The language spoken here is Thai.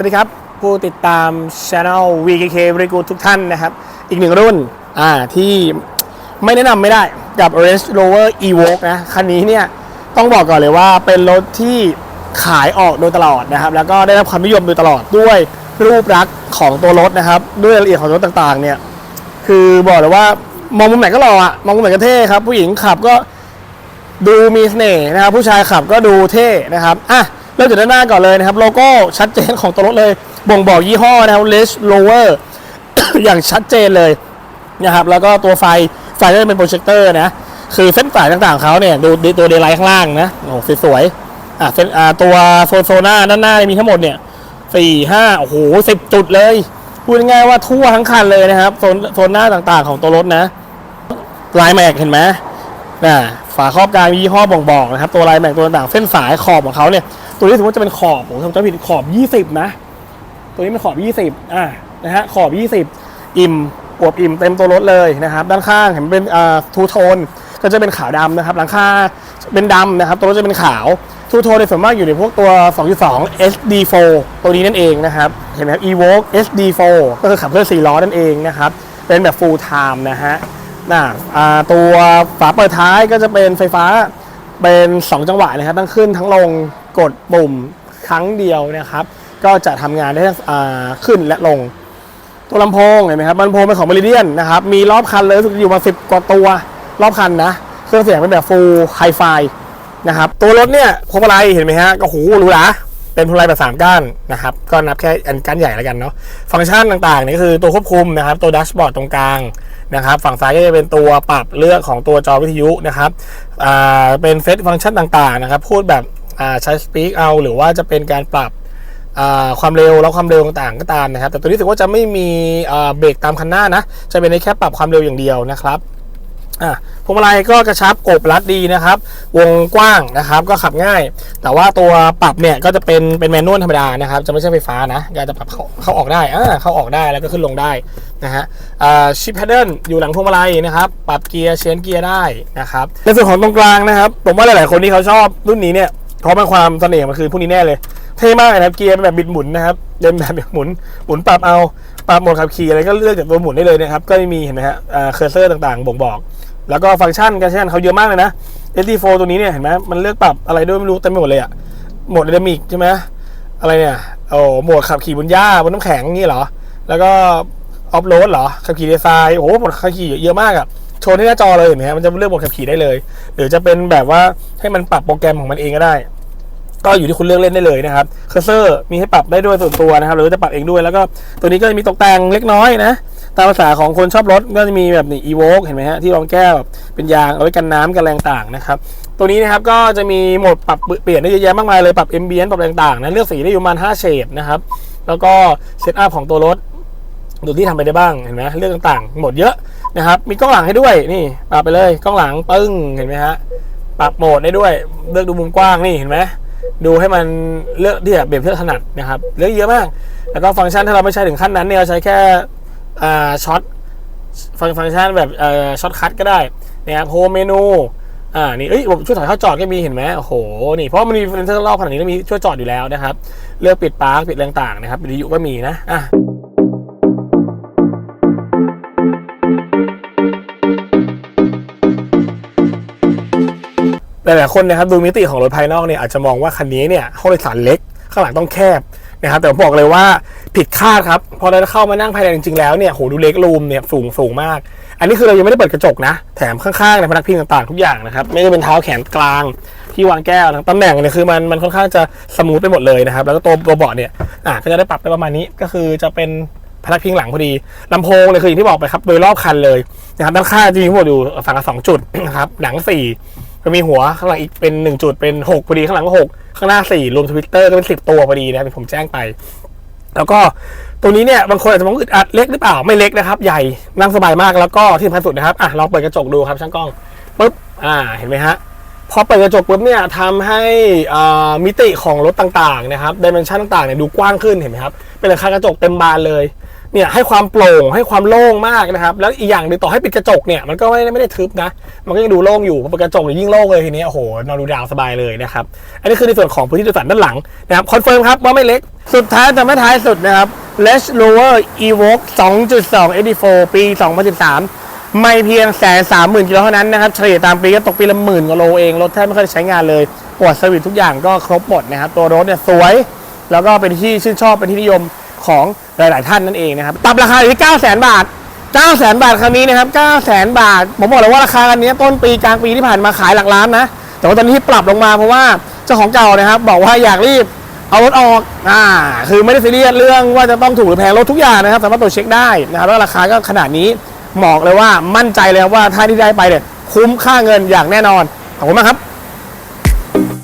วัสดีครับ ผู้ติดตาม Channel VKK Very Good ทุกท่านนะครับ อีกหนึ่งรุ่นอ่าที่ไม่แนะนำไม่ได้กับ Range Rover Evoque นะ คันนี้เนี่ย ต้องบอกก่อนเลยว่าเป็นรถที่ขายออกโดยตลอดนะครับ แล้วก็ได้รับความนิยมโดยตลอดด้วยรูปลักษณ์ของตัวรถนะครับ ด้วยรายละเอียดของรถต่างๆ เนี่ย คือบอกเลยว่ามองมุมไหนก็หล่ออะมองมุมไหนก็เท่ครับ ผู้หญิงขับก็ดูมีเสน่ห์นะครับผู้ชายขับก็ดูเท่นะครับอะ ริ่มจากด้านหน้าก่อนเลยนะครับ โลโก้ชัดเจนของตัวรถเลย บ่งบอกยี่ห้อนะครับ Range Rover อย่างชัดเจนเลยนะครับ แล้วก็ตัวไฟ ไฟก็จะเป็นโปรเจคเตอร์นะ คือเส้นสายต่างๆของเขาเนี่ย ดูตัวเดย์ไลท์ข้างล่างนะ โอ้สวยๆ อะเส้นอ่าตัวโซนโซน่าด้านหน้ามีทั้งหมดเนี่ยสี่ห้าโอ้โหสิบจุดเลย พูดง่ายๆว่าทั่วทั้งคันเลยนะครับ โซนโซนหน้าต่างๆของตัวรถนะลายแม็กเห็นไหมน่ะฝาครอบกลางมียี่ห้อบ่งบอกนะครับ ตัวลายแม็กตัวต่างๆเส้นสายขอบของเขาเนี่ย ตัวนี้ถือว่าจะเป็นขอบผมจำไม่ผิดขอบ 20 นะ ตัวนี้เป็นขอบ 20อะนะฮะขอบ 20 อิ่มอวบอิ่มเต็มตัวรถเลยนะครับ ด้านข้างเห็นเป็นอ่าทูโทนก็จะเป็นขาวดำนะครับ หลังคาเป็นดำนะครับ ตัวรถจะเป็นขาวทูโทนในส่วนมากอยู่ในพวกตัว 2.2 SD4 ตัวนี้นั่นเองนะครับ เห็นไหมครับ Evoque SD4 ก็คือขับเคลื่อน4ล้อนั่นเองนะครับ เป็นแบบ full time นะฮะน่ะอ่าตัวฝาเปิดท้ายก็จะเป็นไฟฟ้าเป็น 2 จังหวะนะครับทั้งขึ้นทั้งลง กดปุ่มครั้งเดียวนะครับ ก็จะทำงานได้ทั้งขึ้นและลง ตัวลำโพงเห็นไหมครับลำโพงเป็นของม r ริเดียนนะครับ มีรอบคันเลยสึกอยู่มา10กว่าตัวรอบคันนะ เครื่องเสียงเป็นแบบ full hi-fi นะครับ ตัวรถเนี่ยพวงมาลัยเห็นไหมฮะก็โอ้โหรูหราเป็นพวงมาลัยแบบ3ก้านนะครับ ก็นับแค่อันก้านใหญ่แล้วกันเนาะ ฟังก์ชันต่างๆนี่ก็คือตัวควบคุมนะครับ ตัวดัชบอร์ดตรงกลางนะครับ ฝั่งซ้ายก็จะเป็นตัวปรับเลือกของตัวจอวิทยุนะครับ อ่า เป็นเซตฟังก์ชันต่างๆนะครับ พูดแบบ ใช้สปีกเอาหรือว่าจะเป็นการปรับความเร็วแล้วความเร็วต่างๆก็ตามนะครับ แต่ตัวนี้ถือว่าจะไม่มีเบรกตามคันหน้านะ จะเป็นในแค่ปรับความเร็วอย่างเดียวนะครับพวงมาลัยก็กระชับกบรัดดีนะครับ วงกว้างนะครับก็ขับง่าย แต่ว่าตัวปรับเนี่ยก็จะเป็นเป็นแมนนวลธรรมดานะครับ จะไม่ใช่ไฟฟ้านะก็จะปรับเข้าเข้าออกได้อ่าเข้าออกได้แล้วก็ขึ้นลงได้นะฮะชิปแพดเดิลอยู่หลังพวงมาลัยนะครับ ปรับเกียร์เชนเกียร์ได้นะครับในส่วนของตรงกลางนะครับ ผมว่าหลายๆคนที่เขาชอบรุ่นนี้เนี่ย เพราะมันความเสน่ห์มันคือพวกนี้แน่เลย เท่มากนะครับเกียร์เป็นแบบบิดหมุนนะครับเดินแบบหมุนหมุนปรับเอาปรับโหมดขับขี่อะไรก็เลือกจากตัวหมุนได้เลยนะครับก็มีเห็นไหมฮะเคอร์เซอร์ต่างๆบ่งบอก แล้วก็ฟังก์ชันการใช้งานเขาเยอะมากเลยนะ SD4 ตัวนี้เนี่ยเห็นไหมมันเลือกปรับอะไรด้วยไม่รู้เต็มไปหมดเลยอะโหมดไดนามิกใช่ไหมอะไรเนี่ยโอ้โหมดขับขี่บนหญ้าบนน้ำแข็งนี่เหรอ แล้วก็ออฟโรดเหรอขับขี่ในทรายโอ้โหหมดขับขี่เยอะมากอะ โชว์ที่หน้าจอเลยเห็นไหมฮะมันจะเลือกโหมดขับขี่ได้เลย หรือจะเป็นแบบว่าให้มันปรับโปรแกรมของมันเองก็ได้ ก็อยู่ที่คุณเลือกเล่นได้เลยนะครับเคอร์เซอร์มีให้ปรับได้ด้วยส่วนตัวนะครับ หรือจะปรับเองด้วยแล้วก็ตัวนี้ก็จะมีตกแต่งเล็กน้อยนะตามภาษาของคนชอบรถก็จะมีแบบนี้อีโวกเห็นไหมฮะที่รองแก้วแบบเป็นยางเอาไว้กันน้ำกันแรงต่างนะครับตัวนี้นะครับก็จะมีโหมดปรับเปลี่ยนได้เยอะแยะมากมายเลยปรับเอมเบียนปรับอะไรต่างนะเลือกสีได้อยู่ประมาณ5เฉดนะครับแล้วก็เซตอัพของตัวรถ ดูที่ทำไปได้บ้างเห็นไหมเรื่องต่างๆ หมดเยอะนะครับ มีกล้องหลังให้ด้วยนี่ปรับไปเลยกล้องหลังปึ้งเห็นไหมฮะปรับโหมดได้ด้วยเลือกดูมุมกว้างนี่เห็นไหมดูให้มันเลือกที่แบบเบียบเลือกถนัดนะครับเลือกเยอะมาก แล้วก็ฟังก์ชันถ้าเราไม่ใช้ถึงขั้นนั้นเนี่ยเราใช้แค่ช็อตฟังฟังก์ชันแบบช็อตคัทก็ได้นะครับโฮมเมนูอ่านี่เอ้ยผมช่วยถอยเข้าจอดก็มีเห็นไหมโอ้โหนี่เพราะมันมีเฟรนเซอร์รอบขนาดนี้แล้วมีช่วยจอดอยู่แล้วนะครับเลือกปิดปาร์คปิดแรงต่างนะครับวิทยุก็มีนะอะ หลายคนนะครับดูมิติของรถภายนอกเนี่ยอาจจะมองว่าคันนี้เนี่ยห้องโดยสารเล็กข้างหลังต้องแคบนะครับแต่ผมบอกเลยว่าผิดคาดครับพอเราเข้ามานั่งภายในจริงๆแล้วเนี่ยโหดูเล็กรูมเนี่ยสูงสูงมาก อันนี้คือเรายังไม่ได้เปิดกระจกนะแถมข้างๆในพนักพิงต่างๆทุกอย่างนะครับไม่ได้เป็นเท้าแขนกลางที่วางแก้วนะตำแหน่งเนี่ยคือมันมันค่อนข้างจะสมูทไปหมดเลยนะครับแล้วก็ตัวตัวเบาะเนี่ยอะก็จะได้ปรับได้ประมาณนี้ก็คือจะเป็นพนักพิงหลังพอดีลำโพงเนี่ยคืออย่างที่บอกไปครับโดยรอบคันเลยนะครับด้านข้างจะมีหัวอยู่ฝั่งละสองจุดนะครับหลังสี่ ก็มีหัวข้างหลังอีกเป็น 1 จุดเป็น6พอดีข้างหลังก็6ข้างหน้า 4 รวมทวิตเตอร์ก็เป็น 10 ตัวพอดีนะครับผมแจ้งไป แล้วก็ตัวนี้เนี่ยบางคนอาจจะมองอึดอัดเล็กหรือเปล่าไม่เล็กนะครับ ใหญ่นั่งสบายมากแล้วก็ที่สำคัญสุดนะครับอะลองเปิดกระจกดูครับช่างกล้องปุ๊บอ่าเห็นไหมฮะพอเปิดกระจกปุ๊บเนี่ยทำให้มิติของรถต่างๆนะครับดิเมนชันต่างๆเนี่ยดูกว้างขึ้นเห็นไหมครับเป็นหลังคากระจกเต็มบานเลย เนี่ยให้ความโปร่งให้ความโล่งมากนะครับ แล้วอีกอย่างหนึ่งต่อให้ปิดกระจกเนี่ยมันก็ไม่ได้ไม่ได้ทึบนะ มันก็ยังดูโล่งอยู่พอเปิดกระจกยิ่งโล่งเลยทีนี้โอ้โหนอนดูดาวสบายเลยนะครับ อันนี้คือในส่วนของพื้นที่โดยสารด้านหลังนะครับคอนเฟิร์มครับว่าไม่เล็กสุดท้ายแต่ไม่ท้ายสุดนะครับ Range Rover Evoque 2.2 84ปี 2013 ไม่เพียงแสนสามหมื่นกิโลเท่านั้นนะครับเฉลี่ยตามปีก็ตกปีละหมื่นกว่าโลเองรถแทบไม่เคอยใช้งานเลยปวดสวิตทุกอย่างก็ครบหมดนะครับตัวรถเนี่ยสวย แล้วก็เป็นที่ชื่นชอบเป็นที่นิยม ของหลาย ๆ ท่านนั่นเองนะครับปรับราคาอยู่ที่ 9 0 0 0 0 0 บาท 9 0 0 0 0 บาทคันนี้นะครับ 9 0 0 0 0 บาท ผมบอกเลยว่าราคาคันนี้ต้นปีกลางปีที่ผ่านมาขายหลักล้านนะ แต่ว่าตอนนี้ที่ปรับลงมาเพราะว่าเจ้าของเก่านะครับ บอกว่าอยากรีบเอารถออก อ่า คือไม่ได้ซีเรียสเรื่องว่าจะต้องถูกหรือแพงรถทุกอย่างนะครับ สามารถตรวจเช็คได้นะครับ แล้วราคาก็ขนาดนี้บอกเลยว่ามั่นใจเลยว่าถ้าที่ได้ไปเนี่ยคุ้มค่าเงินอย่างแน่นอน ขอบคุณมากครับ